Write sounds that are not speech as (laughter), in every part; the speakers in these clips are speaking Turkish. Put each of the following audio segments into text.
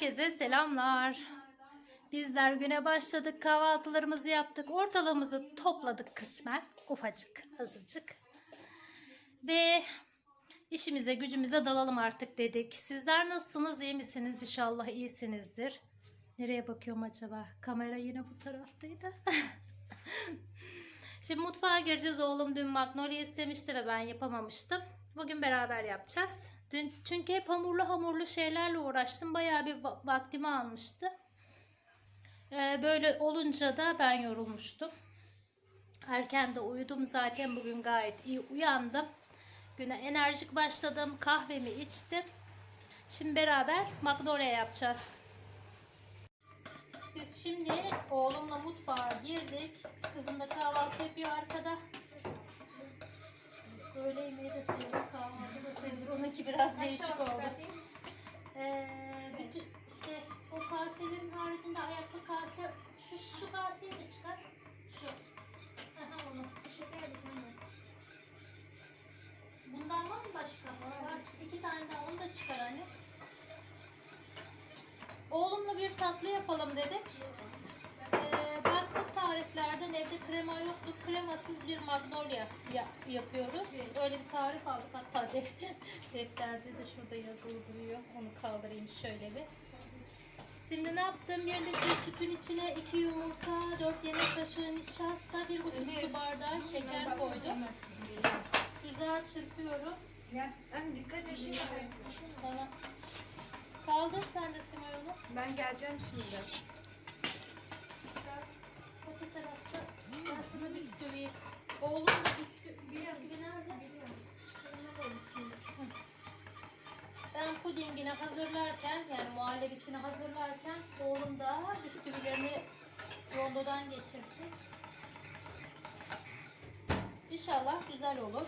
Herkese selamlar. Bizler güne başladık, kahvaltılarımızı yaptık, ortalığımızı topladık kısmen. Ufacık, azıcık. Ve işimize gücümüze dalalım artık dedik. Sizler nasılsınız, iyi misiniz? İnşallah iyisinizdir. Nereye bakıyorum acaba? Kamera yine bu taraftaydı. (laughs) Şimdi mutfağa gireceğiz. Oğlum dün magnolia istemişti ve ben yapamamıştım. Bugün beraber yapacağız. Çünkü hep hamurlu hamurlu şeylerle uğraştım. Bayağı bir va- vaktimi almıştı. Ee, böyle olunca da ben yorulmuştum. Erken de uyudum zaten bugün gayet iyi uyandım. Güne enerjik başladım. Kahvemi içtim. Şimdi beraber magnolia yapacağız. Biz şimdi oğlumla mutfağa girdik. Kızım da kahvaltı yapıyor arkada. Öğle yemeği de seviyor, kahvaltı da seviyor. Biraz değişik oldu. Ee, bütün şey, o kaselerin haricinde ayaklı kase, şu, şu kaseyi de çıkar. Şu. Aha, onu. Bundan var mı başka? Var. İki tane daha onu da çıkar anne. Oğlumla bir tatlı yapalım dedik. Ee, baktık tariflerden evde krema yoktu. Kremasız bir magnolia ya- yapıyoruz. Öyle bir tarif aldık. Hatta def- (laughs) defterde de şurada yazılı duruyor. Onu kaldırayım şöyle bir. Şimdi ne yaptım? Bir litre sütün içine iki yumurta, dört yemek kaşığı nişasta, bir buçuk su bardağı şeker koydum. Güzel çırpıyorum. Ya, anne dikkat et. Tamam. Kaldır sen de Simay onu. Ben geleceğim şimdi. Sana bisküvi. Oğlum da bisküvi, bisküvi nerede? Hı. Ben pudingini hazırlarken yani muhallebisini hazırlarken oğlum da bisküvilerini rondodan geçirsin. İnşallah güzel olur.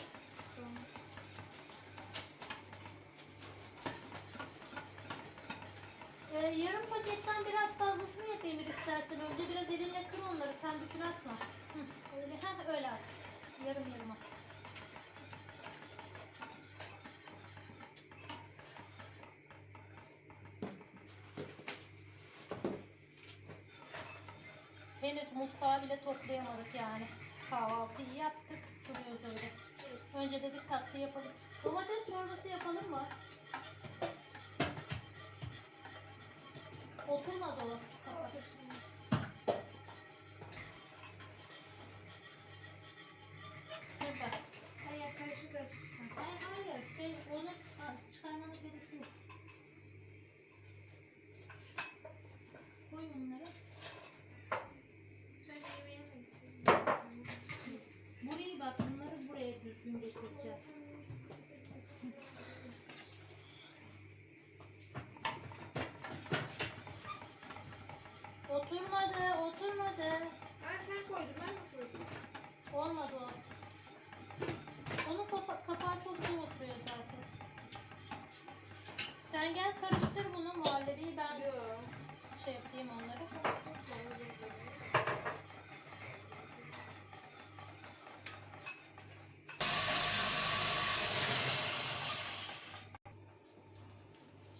Ee, yarım paketten biraz fazlasını yapayım istersen. Önce biraz elinle kır onları. Sen bütün atma. Hı, öyle, heh, öyle at. Yarım yarım at. Henüz mutfağı bile toplayamadık yani. Kahvaltıyı yaptık. Duruyoruz öyle. Önce dedik tatlı yapalım. Domates çorbası yapalım mı? Oturmadı o. Ne Oturmadı, oturmadı. Ben sen koydun ben mi koydum? Olmadı o. Onun kapa- kapağı çok zor oturuyor zaten. Sen gel karıştır bunu muhallebiyi ben Yok. şey yapayım onları.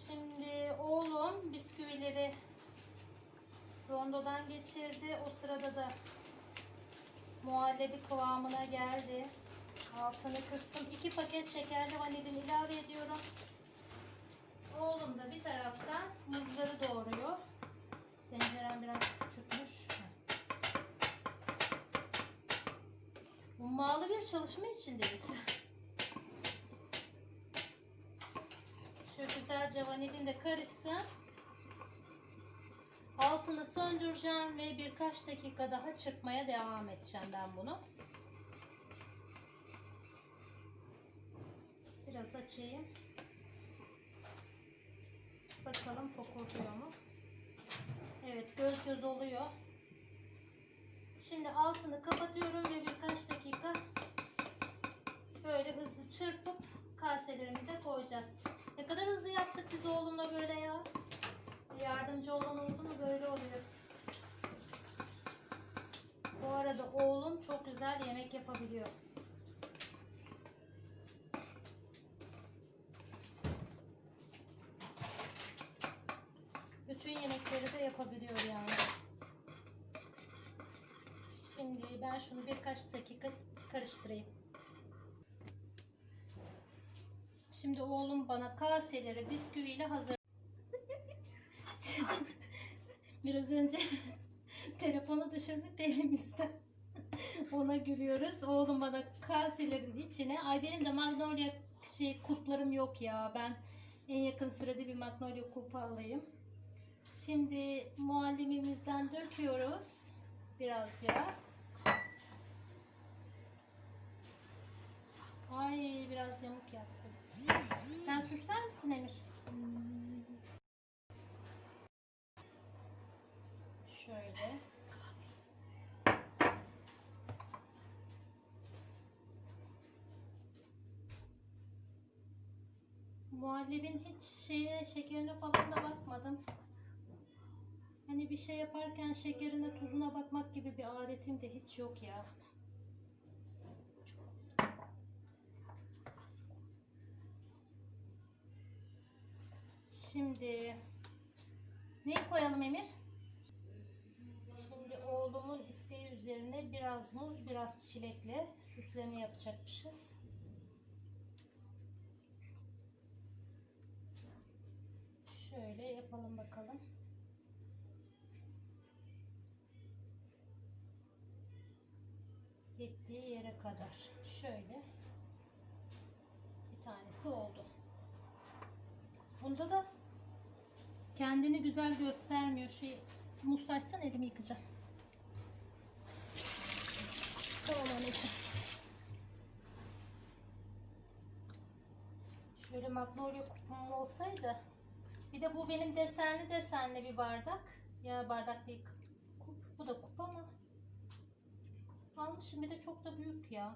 Şimdi oğlum bisküvileri rondodan geçirdi. O sırada da muhallebi kıvamına geldi. Altını kıstım. İki paket şekerli vanilin ilave ediyorum. Oğlum da bir taraftan muzları doğruyor. Tencerem biraz küçükmüş. Ummalı bir çalışma içindeyiz. Şöyle güzelce vanilin de karışsın. Altını söndüreceğim ve birkaç dakika daha çırpmaya devam edeceğim ben bunu. Biraz açayım. Bakalım fokurduyor mu? Evet göz göz oluyor. Şimdi altını kapatıyorum ve birkaç dakika böyle hızlı çırpıp kaselerimize koyacağız. Ne kadar hızlı yaptık biz oğlumla böyle ya. Yardımcı olan oldu mu böyle oluyor. Bu arada oğlum çok güzel yemek yapabiliyor. yapabiliyor yani. Şimdi ben şunu birkaç dakika karıştırayım. Şimdi oğlum bana kaseleri bisküviyle hazır. (laughs) Biraz önce (laughs) telefonu düşürdük de elimizden. (laughs) Ona gülüyoruz. Oğlum bana kaselerin içine. Ay benim de magnolia şey kulplarım yok ya. Ben en yakın sürede bir magnolia kulpu alayım. Şimdi muhallemimizden döküyoruz. Biraz biraz. Ay biraz yamuk yaptım. Sen süsler misin Emir? Şöyle. Muhallebin hiç şeye, şekerine falan da bakmadım. Hani bir şey yaparken şekerine, tuzuna bakmak gibi bir adetim de hiç yok ya. Şimdi neyi koyalım Emir? Oğlumun isteği üzerine biraz muz, biraz çilekle süsleme yapacakmışız. Şöyle yapalım bakalım. Gittiği yere kadar. Şöyle. Bir tanesi oldu. Bunda da kendini güzel göstermiyor. Şu mustaşsan elimi yıkacağım. Tamam anneciğim. Şöyle magnolia kupam olsaydı. Bir de bu benim desenli desenli bir bardak. Ya bardak değil kup. Bu da kup ama. Almışım bir de çok da büyük ya.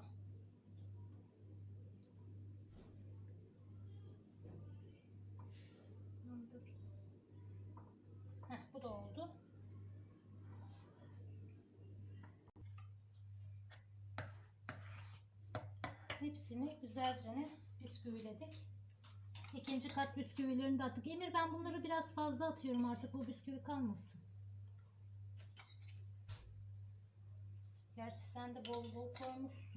Dur. Heh, bu da oldu. Hepsini güzelce bisküviledik. İkinci kat bisküvilerini de attık. Emir ben bunları biraz fazla atıyorum artık bu bisküvi kalmasın. Gerçi sen de bol bol koymuşsun.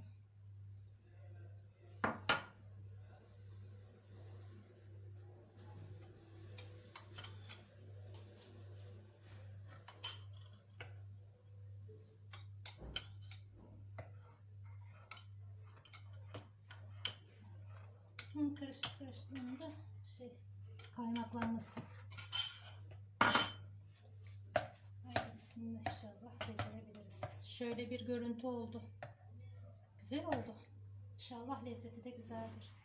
Hı, karışık karıştığında şey kaymaklanması. Haydi bismillah inşallah becerebiliriz. Şöyle bir görüntü oldu. Güzel oldu. İnşallah lezzeti de güzeldir.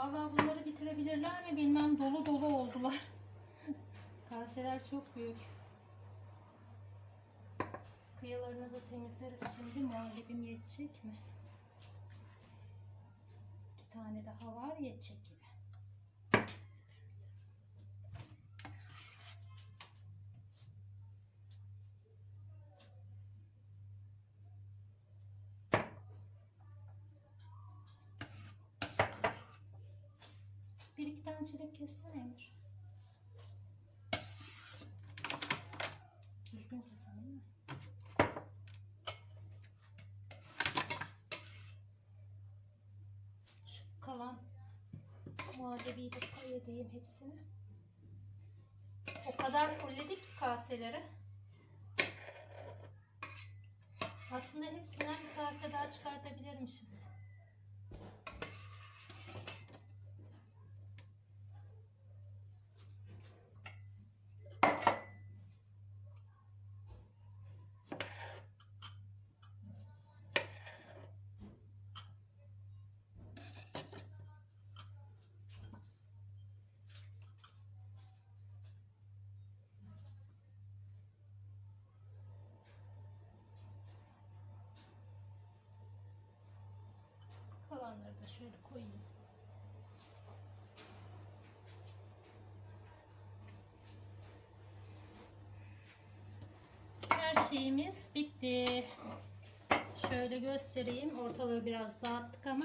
Vallahi bunları bitirebilirler mi bilmem dolu dolu oldular. (laughs) Kaseler çok büyük. Kıyılarını da temizleriz şimdi. Muhallebim yetecek mi? İki tane daha var yetecek gibi. Bir iki tane çilek kessene Emir. Düzgün kesin değil mi? Şu kalan muhallebiyi de koy edeyim hepsini. O kadar fulledik ki kaseleri. Aslında hepsinden bir kase daha çıkartabilirmişiz. Da şöyle koyayım. şeyimiz bitti. Şöyle göstereyim. Ortalığı biraz dağıttık ama.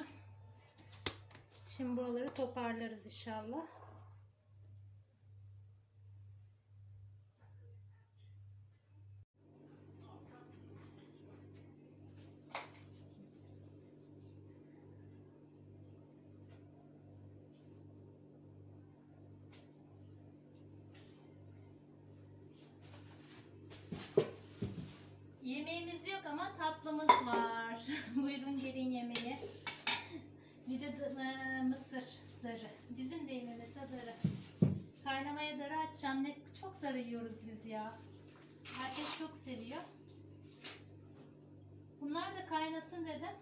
Şimdi buraları toparlarız inşallah. Yemeğimiz yok ama tatlımız var. (laughs) Buyurun gelin yemeğe. Bir de e, mısır darı. Bizim deyimimizde darı. Kaynamaya darı açacağım. Ne çok darı yiyoruz biz ya. Herkes çok seviyor. Bunlar da kaynasın dedim.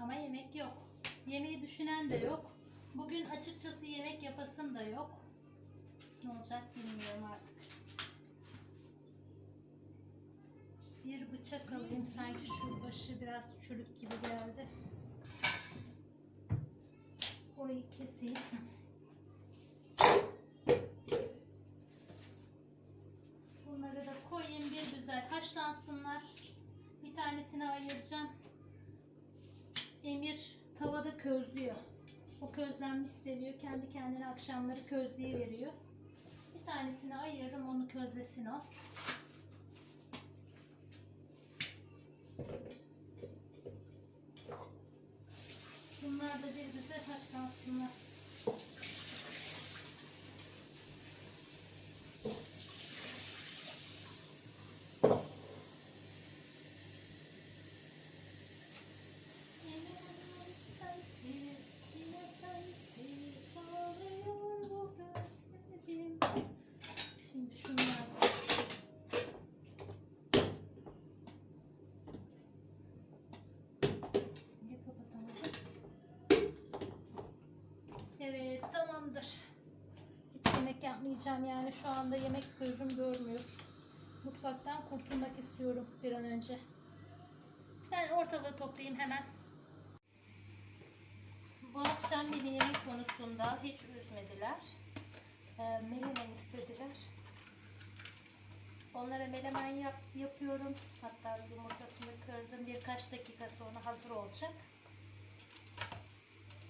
Ama yemek yok. Yemeği düşünen de yok. Bugün açıkçası yemek yapasım da yok. Ne olacak bilmiyorum artık. Bir bıçak alayım. Sanki şu başı biraz çürük gibi geldi. Orayı keseyim. Bunları da koyayım bir güzel haşlansınlar. Bir tanesini ayıracağım. Emir tavada közlüyor. O közlenmiş seviyor. Kendi kendine akşamları közleyiveriyor. Bir tanesini ayırırım onu közlesin o. Bunlar da bir güzel haşlansınlar. Yine sensiz, yine sensiz ağlıyor bu gözlerim. Şimdi şunlar Niye kapatamadım? Evet tamamdır. Hiç yemek yapmayacağım yani şu anda yemek gözüm görmüyor. Mutfaktan kurtulmak istiyorum bir an önce. Ben ortalığı toplayayım hemen. Bu akşam beni yemek konusunda hiç üzmediler. Ee, menemen istediler. Onlara menemen yap, yapıyorum. Hatta yumurtasını kırdım. Birkaç dakika sonra hazır olacak.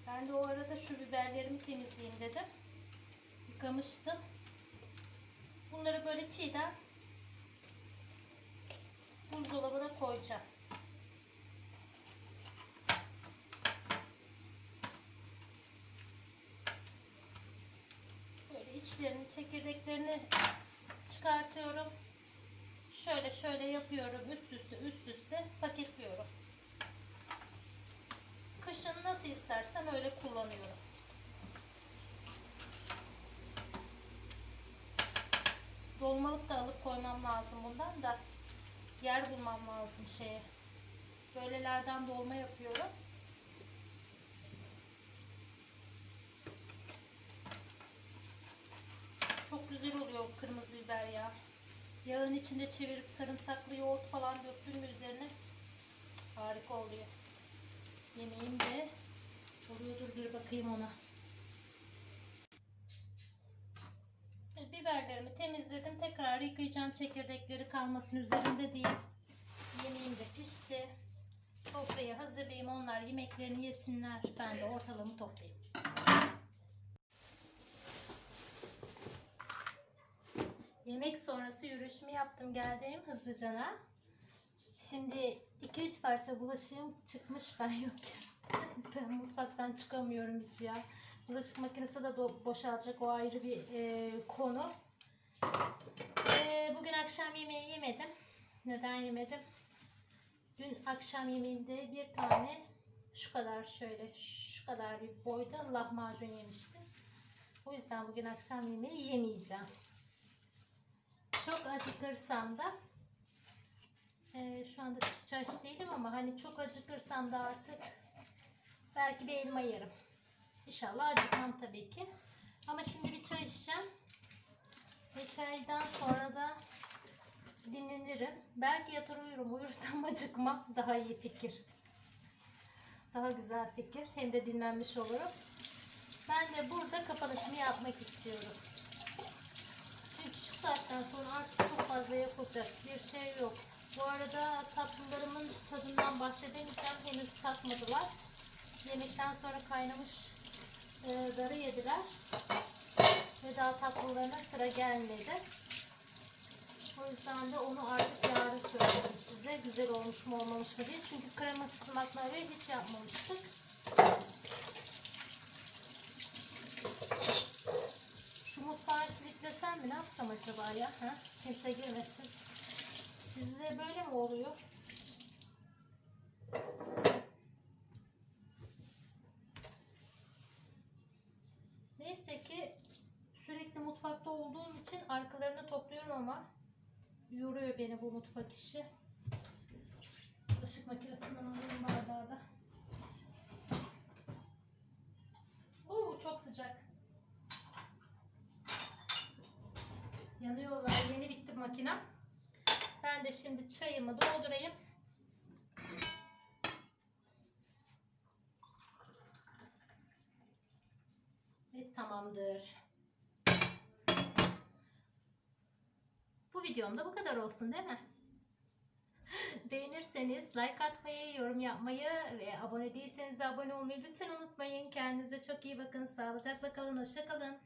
Ben de o arada şu biberlerimi temizleyeyim dedim. Yıkamıştım. Bunları böyle çiğden buzdolabına koyacağım. Böyle içlerini, çekirdeklerini çıkartıyorum. Şöyle şöyle yapıyorum. Üst üste üst üste paketliyorum. Kışın nasıl istersem öyle kullanıyorum. Dolmalık da alıp koymam lazım bundan da yer bulmam lazım şeye. Böylelerden dolma yapıyorum. Çok güzel oluyor kırmızı biber ya. Yağın içinde çevirip sarımsaklı yoğurt falan döktüm mü üzerine harika oluyor. Yemeğim de oluyordur bir bakayım ona. Biberlerimi temizledim. Tekrar yıkayacağım çekirdekleri kalmasın üzerinde diye. Yemeğim de pişti. Sofrayı hazırlayayım. Onlar yemeklerini yesinler. Ben de ortalığımı toplayayım. Yemek sonrası yürüyüşümü yaptım geldim hızlıcana. Şimdi 2-3 parça bulaşığım çıkmış ben yokken. (laughs) ben mutfaktan çıkamıyorum hiç ya. Bulaşık makinesi de boşalacak o ayrı bir e, konu. E, bugün akşam yemeği yemedim. Neden yemedim? Dün akşam yemeğinde bir tane şu kadar şöyle şu kadar bir boyda lahmacun yemiştim. O yüzden bugün akşam yemeği yemeyeceğim. Çok acıkırsam da e, şu anda hiç değilim ama hani çok acıkırsam da artık belki bir elma yerim. İnşallah acıkmam tabii ki. Ama şimdi bir çay içeceğim. Ve çaydan sonra da dinlenirim. Belki yatar uyurum. Uyursam (laughs) acıkmam. Daha iyi fikir. Daha güzel fikir. Hem de dinlenmiş olurum. Ben de burada kapanışımı yapmak istiyorum. Çünkü şu saatten sonra artık çok fazla yapılacak bir şey yok. Bu arada tatlılarımın tadından bahsedemeyeceğim. Henüz tatmadılar. Yemekten sonra kaynamış e, darı yediler. Ve daha tatlılarına sıra gelmedi. O yüzden de onu artık yarın söyleyeyim size. Güzel olmuş mu olmamış mı diye. Çünkü kremasız magnolia hiç yapmamıştık. Şu mutfağı kilitlesem mi ne yapsam acaba ya? Ha? Kimse girmesin. Sizde böyle mi oluyor? Bu mutfak işi. Işık makinesinden alayım bardağı da. Oo, çok sıcak. Yanıyor ve yeni bitti makinem. Ben de şimdi çayımı doldurayım. Ve tamamdır. Bu videom da bu kadar olsun değil mi? (laughs) Beğenirseniz like atmayı, yorum yapmayı ve abone değilseniz de abone olmayı lütfen unutmayın. Kendinize çok iyi bakın. Sağlıcakla kalın. Hoşça kalın.